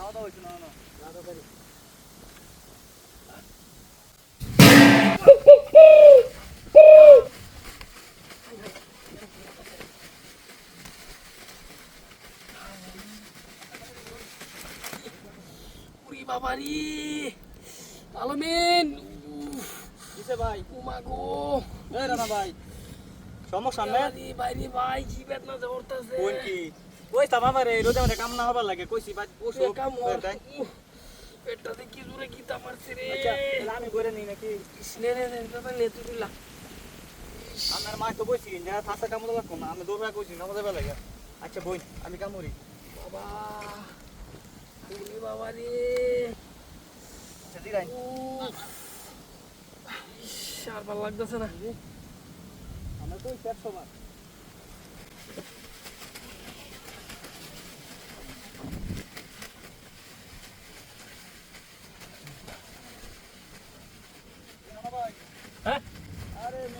খাওয়া দাওয়া হয়েছে না না তাড়াতাড়ি বাবারি আলমিন এ রানা ভাই সমস্যা নেই বাইরে ভাই জীবেত না জবরদস্ত। কোন কি? ওই তামা মারে রোদে মানে কাম না হবার লাগে কইছি ভাই ওষুধ কাম তাই। পেটটাতে কি জোরে গীতা মারছে রে। আচ্ছা আমি করে নিই নাকি? নে নে নে বাবা নে তুই লা। আমার মা তো কইছি যে থাসা কাম লাগবো না আমি দৌড়া কইছি না মজা লাগে। আচ্ছা বই আমি কামড়ি। বাবা ওরে বাবা রে। আচ্ছা দিরাই আর ভালো লাগতেছে না। আমরা কই চারশো বার হ্যাঁ আরে মে বেলা তো অনেক হয়ে গেছে খাওয়া লাগবো তো ইরে আল্লাহ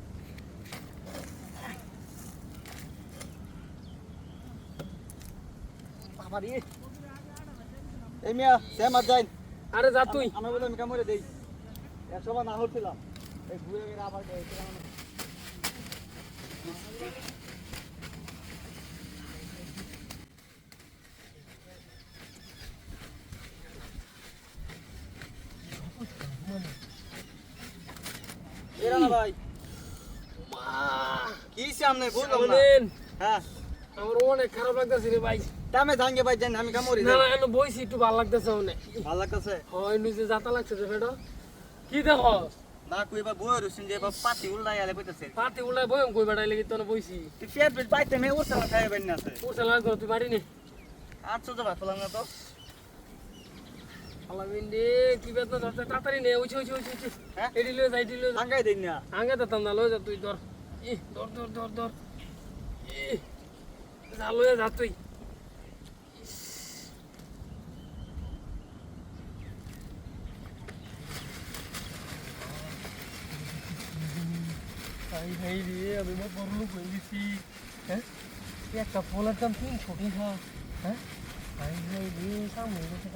এই মিয়া যাই। আরে যা তুই। আমি বলে আমি কামড়ে দেই। এক সময় না হচ্ছিলাম এই ঘুরে গেলে আবার এরা ভাই। মা। কি সামনে বুঝলাম না। হ্যাঁ। আমার অনেক খারাপ লাগতেছে রে ভাই। তামে ধাঙ্গে ভাই জানি আমি কামড়ি না না বইছি একটু ভালো লাগতেছে অনেক ভালো লাগতেছে? হয় নিজে যাতা লাগছে রে ফেটো কি দেখো? না কইবা বই রুছিন যে পাতি উল্লাই আলে কইতাছে। পাতি উলাই বয়ম কই বেড়াই লাগি তোনে বইছি। তুই ফেট বিট পাইতে মে উঠতে না খাই বাইন আছে। ওটা লাগতো তুই মাটি নে। আটশো তো ভাত না তো। আলামিন রে কি বেদনা ধরছে তাড়াতাড়ি নে ওইছে ওইছে ওইছে হ্যাঁ? এডি লয়ে যাই এডি লয়ে যা। ধাঙ্গাই দিন না। আগে তো তান্দা লয়ে যা তুই ধর। ই ধর ধর ধর ধর। ই যা লয়ে যা তুই। হাই হাই রে, আমি মত বড় লোক হয়ে গেছি। হ্যাঁ? একটা ফলের দাম তিনশো টাকা হ্যাঁ? হাই হাই রে, সামনে গেছে